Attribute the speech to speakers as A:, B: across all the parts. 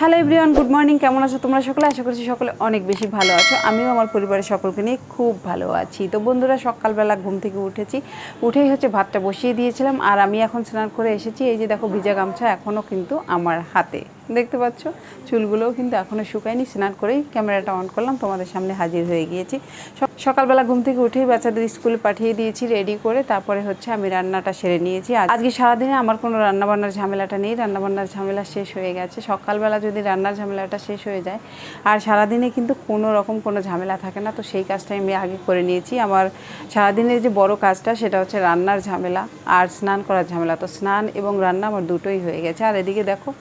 A: Hello everyone good morning কেমন আছো তোমরা সকলে? আশা করছি সকলে অনেক বেশি ভালো আছো। আমিও আমার পরিবারের সকলকে নিয়ে খুব ভালো আছি। তো বন্ধুরা, সকালবেলা ঘুম থেকে উঠেছি। উঠেই হচ্ছে ভাতটা বসিয়ে দিয়েছিলাম, আর আমি এখন স্নান করে এসেছি। এই যে দেখো, ভিজা গামছা এখনও কিন্তু আমার হাতে। দেখতে পাচ্ছ? চুলগুলোও কিন্তু এখনও শুকায়নি। স্নান করেই ক্যামেরাটা অন করলাম। তোমাদের সামনে হাজির হয়ে গিয়েছি। সক- সকালবেলা ঘুম থেকে উঠেই বাচ্চাদের স্কুলে পাঠিয়ে দিয়েছি রেডি করে তারপরে হচ্ছে আমি রান্নাটা সেরে নিয়েছি। আজকে সারাদিনে আমার কোনো রান্নাবান্নার ঝামেলাটা নেই। রান্নাবান্নার ঝামেলা শেষ হয়ে গেছে। সকালবেলা যদি রান্নার ঝামেলাটা শেষ হয়ে যায়, আর সারাদিনে কিন্তু কোনো রকম কোনো ঝামেলা থাকে না, তো সেই কাজটা আমি আগে করে নিয়েছি। আমার সারাদিনের যে বড় কাজটা, সেটা হচ্ছে রান্নার ঝামেলা আর স্নান করার ঝামেলা। তো স্নান এবং রান্না আমার দুটোই হয়ে গেছে। আর এদিকে দেখো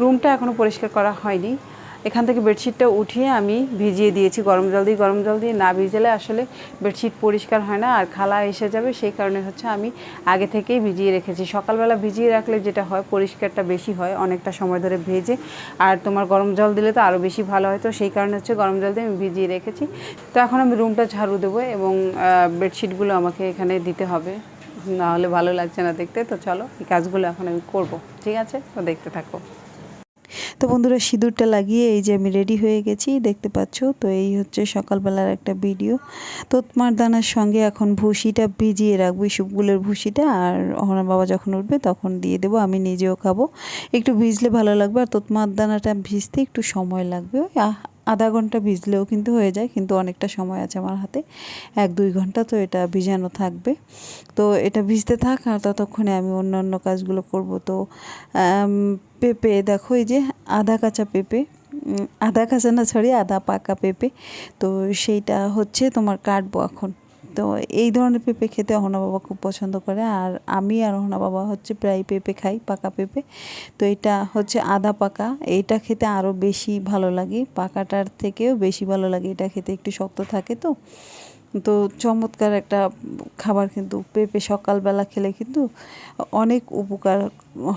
A: রুমটা এখনও পরিষ্কার করা হয়নি। এখান থেকে বেডশিটটা উঠিয়ে আমি ভিজিয়ে দিয়েছি। গরম জল দিয়ে, গরম জল দিয়ে না ভিজালে আসলে বেডশিট পরিষ্কার হয় না আর খালা এসে যাবে। সেই কারণে হচ্ছে আমি আগে থেকেই ভিজিয়ে রেখেছি। সকালবেলা ভিজিয়ে রাখলে যেটা হয়, পরিষ্কারটা বেশি হয় অনেকটা সময় ধরে ভেজে। আর তোমার গরম জল দিলে তো আরও বেশি ভালো হয়। তো সেই কারণে হচ্ছে গরম জল দিয়ে আমি ভিজিয়ে রেখেছি। তো এখন আমি রুমটা ঝাড়ু দেবো এবং বেডশিটগুলো আমাকে এখানে দিতে হবে। না হলে ভালো লাগছে না দেখতে। তো চলো এই কাজগুলো এখন আমি করব। ঠিক আছে? তো দেখতে থাকো।
B: তো বন্ধুরা সিঁদুরটা লাগিয়ে এই যে আমি রেডি হয়ে গেছি, দেখতে পাচ্ছ? তো এই হচ্ছে সকালবেলার একটা ভিডিও। তোতমার দানার সঙ্গে এখন ভুসিটা ভিজিয়ে রাখব ইসুপগুলোর ভুসিটা আর অহনা বাবা যখন উঠবে তখন দিয়ে দেবো, আমি নিজেও খাব। একটু ভিজলে ভালো লাগবে, আর তোতমার দানাটা ভিজতে একটু সময় লাগবে। ওই আধা ঘণ্টা ভিজলেও কিন্তু হয়ে যায়, কিন্তু অনেকটা সময় আছে আমার হাতে। এক, দুই ঘণ্টা তো এটা ভিজানো থাকবে। তো এটা ভিজতে থাক, আর ততক্ষণে আমি অন্য অন্য কাজগুলো করব। তো পেঁপে, দেখো এই যে আধা কাঁচা পেঁপে আধা কাঁচা না সরি আধা পাকা পেঁপে। তো সেইটা হচ্ছে তোমার কাটবো এখন। তো এই ধরনের পেঁপে খেতে অহনা বাবা খুব পছন্দ করে। আর আমি আর অহনা বাবা হচ্ছে প্রায় পেঁপে খাই, পাকা পেঁপে। তো এটা হচ্ছে আদা পাকা। এইটা খেতে আরও বেশি ভালো লাগে। পাকাটার থেকেও বেশি ভালো লাগে। এটা খেতে একটু শক্ত থাকে তো। তো চমৎকার একটা খাবার কিন্তু পেঁপে সকালবেলা খেলে কিন্তু অনেক উপকার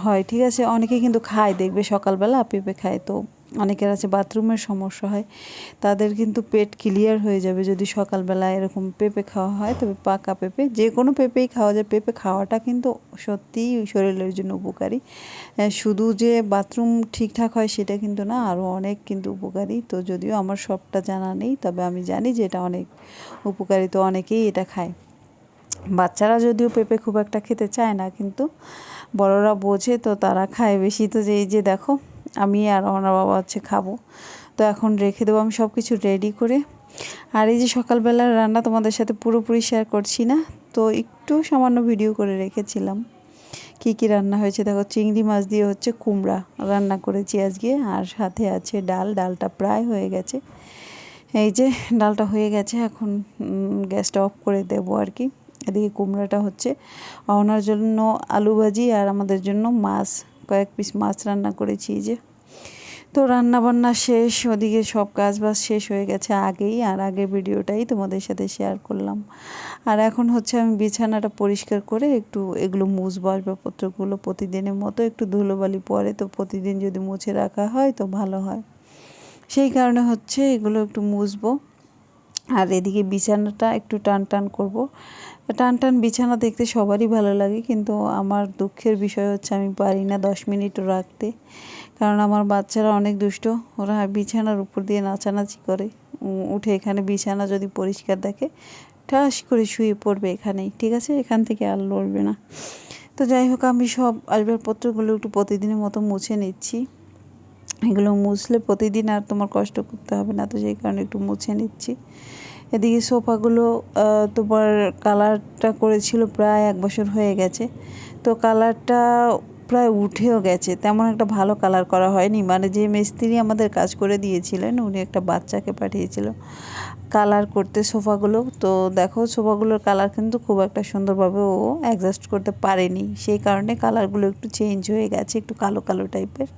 B: হয়, ঠিক আছে? অনেকে কিন্তু খায়, দেখবে সকালবেলা পেঁপে খায়, তো অনেকের আছে বাথরুমের সমস্যা হয়, তাদের কিন্তু পেট ক্লিয়ার হয়ে যাবে যদি সকালবেলা এরকম পেঁপে খাওয়া হয়, তবে পাকা পেঁপে, যে কোনো পেঁপেই খাওয়া যায়। পেঁপে খাওয়াটা কিন্তু সত্যিই শরীরের জন্য উপকারী। শুধু যে বাথরুম ঠিকঠাক হয় সেটা কিন্তু না, আরও অনেক কিন্তু উপকারী। তো যদিও আমার সবটা জানা নেই, তবে আমি জানি যে এটা অনেক উপকারী। তো অনেকেই এটা খায়। বাচ্চারা যদিও পেঁপে খুব একটা খেতে চায় না, কিন্তু বড়রা বোঝে তো তারা খায় বেশি। তো যে এই যে দেখো আমি আর ওনার বাবা হচ্ছে খাব। তো এখন রেখে দেবো আমি সব কিছু রেডি করে। আর এই যে সকালবেলার রান্না তোমাদের সাথে পুরোপুরি শেয়ার করছি না, তো একটু সামান্য ভিডিও করে রেখেছিলাম। কি কি রান্না হয়েছে? দেখো, চিংড়ি মাছ দিয়ে হচ্ছে কুমড়া রান্না করেছি আজকে, আর সাথে আছে ডাল। ডালটা প্রায় হয়ে গেছে। এই যে ডালটা হয়ে গেছে, এখন গ্যাসটা অফ করে দেবো আর কি। এদিকে কুমড়াটা হচ্ছে ওনার জন্য আলু ভাজি আর আমাদের জন্য মাছ। কয়েক পিস মাছ রান্না করেছি যে। তো রান্না বান্না শেষ, ওদিকে সব কাজ বাজ শেষ হয়ে গেছে আগেই, আর আগের ভিডিওটাই তোমাদের সাথে শেয়ার করলাম। আর এখন হচ্ছে আমি বিছানাটা পরিষ্কার করে একটু এগুলো মুছবো আসবাবপত্রগুলো প্রতিদিনের মতো, একটু ধুলোবালি পরে তো প্রতিদিন যদি মুছে রাখা হয় তো ভালো হয়। সেই কারণে হচ্ছে এগুলো একটু মুছবো। আর এদিকে বিছানাটা একটু টান টান করব। টান টান বিছানা দেখতে সবারই ভালো লাগে, কিন্তু আমার দুঃখের বিষয় হচ্ছে আমি পারি না দশ মিনিটও রাখতে। কারণ আমার বাচ্চারা অনেক দুষ্ট, ওরা বিছানার উপর দিয়ে নাচানাচি করে। উঠে এখানে বিছানা যদি পরিষ্কার দেখে, ঠাস করে শুয়ে পড়বে এখানেই, ঠিক আছে? এখান থেকে আর লড়বে না। তো যাই হোক, আমি সব আসবাবপত্রগুলো একটু প্রতিদিনের মতো মুছে নিচ্ছি। এগুলো মুছলে প্রতিদিন আর তোমার কষ্ট করতে হবে না, তো সেই কারণে একটু মুছে নিচ্ছি। এদিকে সোফাগুলো তোমার কালারটা করেছিল প্রায় এক বছর হয়ে গেছে। তো কালারটা প্রায় উঠেও গেছে, তেমন একটা ভালো কালার করা হয়নি। মানে যে মিস্ত্রি আমাদের কাজ করে দিয়েছিলেন, উনি একটা বাচ্চাকে পাঠিয়েছিল কালার করতে সোফাগুলো। তো দেখো সোফাগুলোর কালার কিন্তু খুব একটা সুন্দরভাবে ও অ্যাডজাস্ট করতে পারেনি। সেই কারণে কালারগুলো একটু চেঞ্জ হয়ে গেছে, একটু কালো কালো টাইপের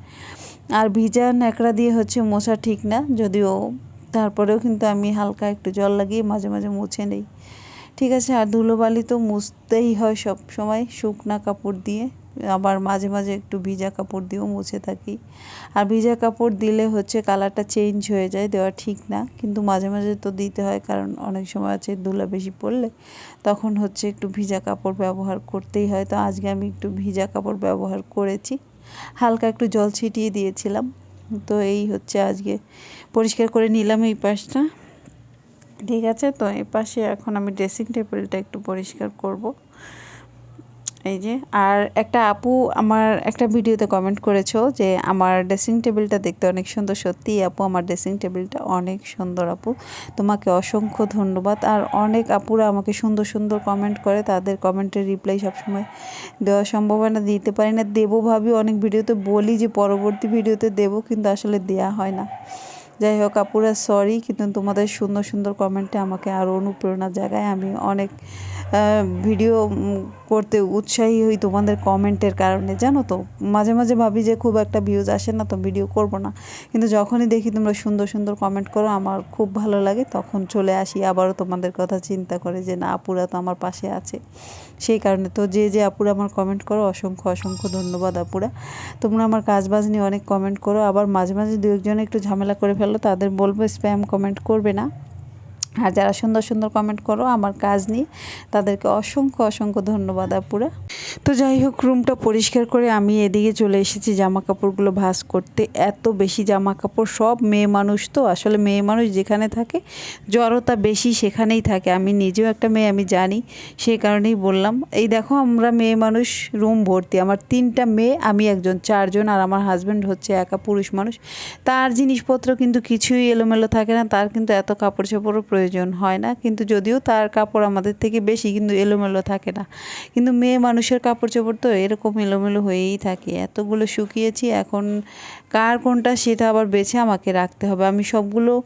B: আর ভিজা ন্যাকড়া দিয়ে হচ্ছে মোছা ঠিক না, যদিও তারপরেও কিন্তু আমি হালকা একটু জল লাগিয়ে মাঝে মাঝে মুছে নেই। ঠিক আছে, আর ধুলোবালি তো মুছতেই হয় সব সময়, শুকনা কাপড় দিয়ে। আবার মাঝে মাঝে একটু ভিজা কাপড় দিয়েও মুছে থাকি। আর ভিজা কাপড় দিলে হচ্ছে কালারটা চেঞ্জ হয়ে যায়, দেওয়া ঠিক না। কিন্তু মাঝে মাঝে তো দিতে হয়, কারণ অনেক সময় আছে ধুলা বেশি পড়লে তখন হচ্ছে একটু ভিজা কাপড় ব্যবহার করতেই হয়। তো আজকে আমি একটু ভিজা কাপড় ব্যবহার করেছি। হালকা একটু জল ছিটিয়ে দিয়েছিলাম। তো এই হচ্ছে আজকে। পরিষ্কার করে নিলাম এই পাশটা। ঠিক আছে? তো এই পাশে এখন আমি ড্রেসিং টেবিলটা একটু পরিষ্কার করব। এই যে, আর একটা আপু আমার একটা ভিডিওতে কমেন্ট করেছ যে, আমার ড্রেসিং টেবিলটা দেখতে অনেক সুন্দর। সত্যি আপু, আমার ড্রেসিং টেবিলটা অনেক সুন্দর আপু। তোমাকে অসংখ্য ধন্যবাদ। আর অনেক আপুরা আমাকে সুন্দর সুন্দর কমেন্ট করে। তাদের কমেন্টের রিপ্লাই সবসময় দেওয়া সম্ভব হয় না দিতে পারি না। দেবো ভাবি, অনেক ভিডিওতে বলি যে, পরবর্তী ভিডিওতে দেবো, কিন্তু আসলে দেয়া হয় না। যাই হোক আপুরা সরি কিন্তু তোমাদের সুন্দর সুন্দর কমেন্টে আমাকে আরও অনুপ্রেরণা জাগায়। আমি অনেক ভিডিও করতে উৎসাহী হই তোমাদের কমেন্টের কারণে, জানো তো? মাঝে মাঝে ভাবি যে খুব একটা ভিউজ আসে না, তো ভিডিও করব না। কিন্তু যখনই দেখি তোমরা সুন্দর সুন্দর কমেন্ট করো, আমার খুব ভালো লাগে, তখন চলে আসি, আবারও তোমাদের কথা চিন্তা করে যে না, আপুরা তো আমার পাশে আছে। সেই কারণে তো যে যে আপুরা আমার কমেন্ট করো, অসংখ্য অসংখ্য ধন্যবাদ আপুরা। তোমরা আমার কাজ বাজ নিয়ে অনেক কমেন্ট করো, আবার মাঝে মাঝে দু একজনে একটু ঝামেলা করে ফেলো তাদের বলব স্প্যাম কমেন্ট করবে না। আর যারা সুন্দর সুন্দর কমেন্ট করো, আমার কাজ নিয়ে তাদেরকে অসংখ্য অসংখ্য ধন্যবাদ আপুরা। তো যাই হোক রুমটা পরিষ্কার করে আমি এদিকে চলে এসেছি জামা কাপড়গুলো ভাঁজ করতে। এত বেশি জামা কাপড় সব মেয়ে মানুষ তো, আসলে মেয়ে মানুষ যেখানে থাকে, জড়তা বেশি সেখানেই থাকে। আমি নিজেও একটা মেয়ে, আমি জানি সেই কারণেই বললাম। এই দেখো, আমরা মেয়ে মানুষ রুম ভর্তি। আমার তিনটা মেয়ে, আমি একজন, চারজন, আর আমার হাজব্যান্ড হচ্ছে একা পুরুষ মানুষ। তার জিনিসপত্র কিন্তু কিছুই এলোমেলো থাকে না, তার কিন্তু এত কাপড় চোপড়ও প্রয়োজন হয় না। কিন্তু যদিও তার কাপড় আমাদের থেকে বেশি, কিন্তু এলোমেলো থাকে না। কিন্তু মেয়ে মানুষের কাপড় চোপড় তো এরকম এলোমেলো হয়েই থাকে। এতগুলো শুকিয়েছি, এখন কার কোনটা সেটা আবার বেছে আমাকে রাখতে হবে। আমি সবগুলো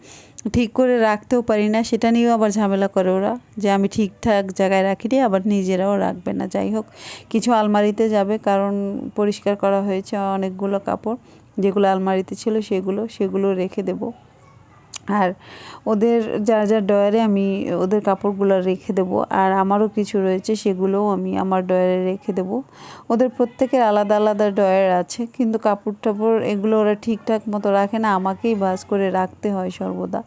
B: ঠিক করে রাখতেও পারি না, সেটা নিয়েও আবার ঝামেলা করে ওরা। যে আমি ঠিকঠাক জায়গায় রাখি রাখিনি, আবার নিজেরাও রাখবে না। যাই হোক, কিছু আলমারিতে যাবে, কারণ পরিষ্কার করা হয়েছে অনেকগুলো কাপড়। যেগুলো আলমারিতে ছিল সেগুলো সেগুলো রেখে দেবো। আর ওদের যার যার ডয়ারে আমি ওদের কাপড়গুলো রেখে দেবো, আর আমারও কিছু রয়েছে সেগুলোও আমি আমার ডয়ারে রেখে দেবো। ওদের প্রত্যেকের আলাদা আলাদা ডয়ার আছে, কিন্তু কাপড় টাপড় এগুলো ওরা ঠিকঠাক মতো রাখে না, আমাকেই বাস করে রাখতে হয় সর্বদা।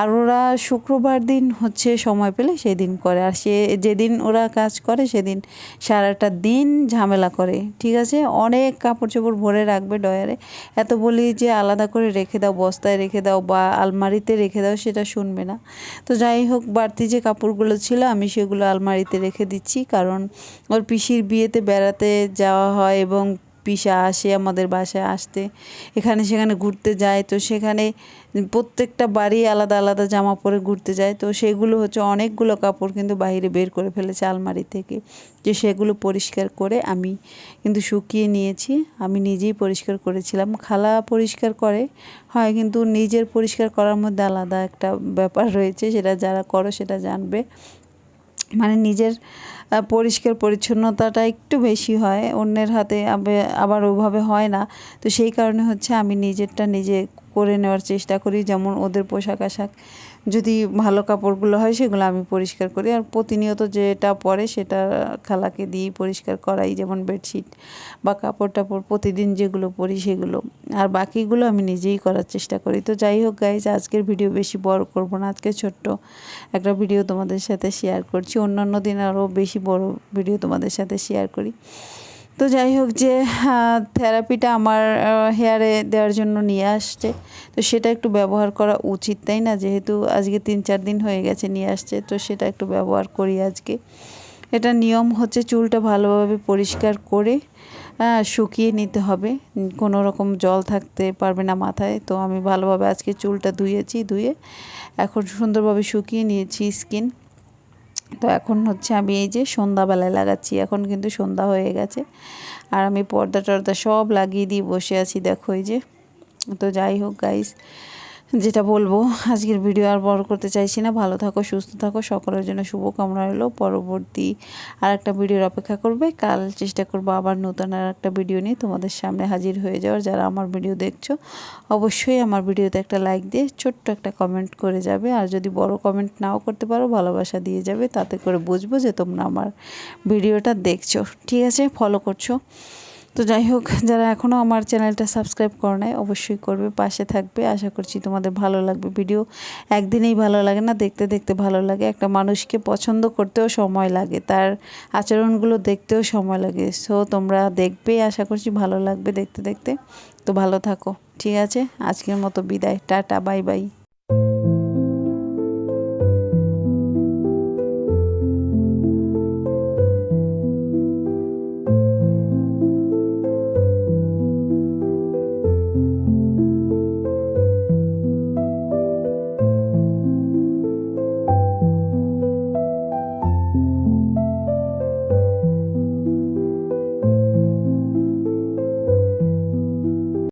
B: আর ওরা শুক্রবার দিন হচ্ছে সময় পেলে সেদিন করে, আর সে যেদিন ওরা কাজ করে সেদিন সারাটা দিন ঝামেলা করে, ঠিক আছে? অনেক কাপড় চোপড় ভরে রাখবে ডয়ারে এত বলি যে আলাদা করে রেখে দাও, বস্তায় রেখে দাও বা আলমারিতে রেখে দাও, সেটা শুনবে না। তো যাই হোক, বাড়তি যে কাপড়গুলো ছিল, আমি সেগুলো আলমারিতে রেখে দিচ্ছি। কারণ ওর পিসির বিয়েতে বেড়াতে যাওয়া হয় এবং পিসা আসে আমাদের বাসায় আসতে। এখানে সেখানে ঘুরতে যায়, তো সেখানে প্রত্যেকটা বাড়ি আলাদা আলাদা জামা পরে ঘুরতে যায়। তো সেগুলো হচ্ছে অনেকগুলো কাপড় কিন্তু বাইরে বের করে ফেলেছে আলমারি থেকে। যে সেগুলো পরিষ্কার করে আমি কিন্তু শুকিয়ে নিয়েছি। আমি নিজেই পরিষ্কার করেছিলাম। খালা পরিষ্কার করে, হয় কিন্তু নিজের পরিষ্কার করার মধ্যে আলাদা একটা ব্যাপার রয়েছে, সেটা যারা করো সেটা জানবে। মানে নিজের পরিষ্কার পরিচ্ছন্নতাটা একটু বেশি হয়, অন্যের হাতে আবার ওভাবে হয় না। তো সেই কারণে হচ্ছে আমি নিজেরটা নিজে করে নেওয়ার চেষ্টা করি, যেমন ওদের পোশাক আশাক যদি ভালো কাপড়গুলো হয়, সেগুলো আমি পরিষ্কার করি। আর প্রতিনিয়ত যেটা পরে, সেটা খালাকে দিয়েই পরিষ্কার করাই। যেমন বেডশিট বা কাপড় টাপড় প্রতিদিন যেগুলো পরি, সেগুলো। আর বাকিগুলো আমি নিজেই করার চেষ্টা করি। তো যাই হোক গাইজ আজকের ভিডিও বেশি বড় করব না। আজকে ছোট্ট একটা ভিডিও তোমাদের সাথে শেয়ার করছি। অন্যান্য দিন আরও বেশি বড় ভিডিও তোমাদের সাথে শেয়ার করি। তো যাই হোক যে থেরাপিটা আমার হেয়ারে দেওয়ার জন্য নিয়ে আসছে। তো সেটা একটু ব্যবহার করা উচিত, তাই না? যেহেতু আজকে তিন চার দিন হয়ে গেছে নিয়ে আসছে, তো সেটা একটু ব্যবহার করি আজকে। এটা নিয়ম হচ্ছে চুলটা ভালোভাবে পরিষ্কার করে শুকিয়ে নিতে হবে। কোনো রকম জল থাকতে পারবে না মাথায়, তো আমি ভালোভাবে আজকে চুলটা ধুয়েছি, ধুয়ে এখন সুন্দরভাবে শুকিয়ে নিয়েছি স্কিন তো এখন হচ্ছে আমি এই যে সন্ধ্যাবেলায় লাগাচ্ছি, এখন কিন্তু সন্ধ্যা হয়ে গেছে। আর আমি পর্দা টর্দা সব লাগিয়ে দিয়ে বসে আছি, দেখো এই যে। তো যাই হোক গাইস যেটা বলব, আজকের ভিডিও আর বড় করতে চাইছি না। ভালো থাকো, সুস্থ থাকো, সকলের জন্য শুভকামনা রইল। পরবর্তী আর একটা ভিডিওর অপেক্ষা করবে। কাল চেষ্টা করব আবার নতুন আর একটা ভিডিও নিয়ে তোমাদের সামনে হাজির হয়ে যাওয়ার। যারা আমার ভিডিও দেখছ, অবশ্যই আমার ভিডিওতে একটা লাইক দিয়ে ছোট্ট একটা কমেন্ট করে যাবে। আর যদি বড় কমেন্ট নাও করতে পারো, ভালোবাসা দিয়ে যাবে। তাতে করে বুঝব যে তোমরা আমার ভিডিওটা দেখছ। ঠিক আছে ফলো করছ। তো যাই হোক যারা এখনও আমার চ্যানেলটা সাবস্ক্রাইব করে নাই, অবশ্যই করবে, পাশে থাকবে। আশা করছি তোমাদের ভালো লাগবে ভিডিও। একদিনেই ভালো লাগে না, দেখতে দেখতে ভালো লাগে। একটা মানুষকে পছন্দ করতেও সময় লাগে, তার আচরণগুলো দেখতেও সময় লাগে। সো তোমরা দেখবে, আশা করছি ভালো লাগবে দেখতে দেখতে। তো ভালো থাকো, ঠিক আছে? আজকের মতো বিদায়, টাটা, বাই বাই।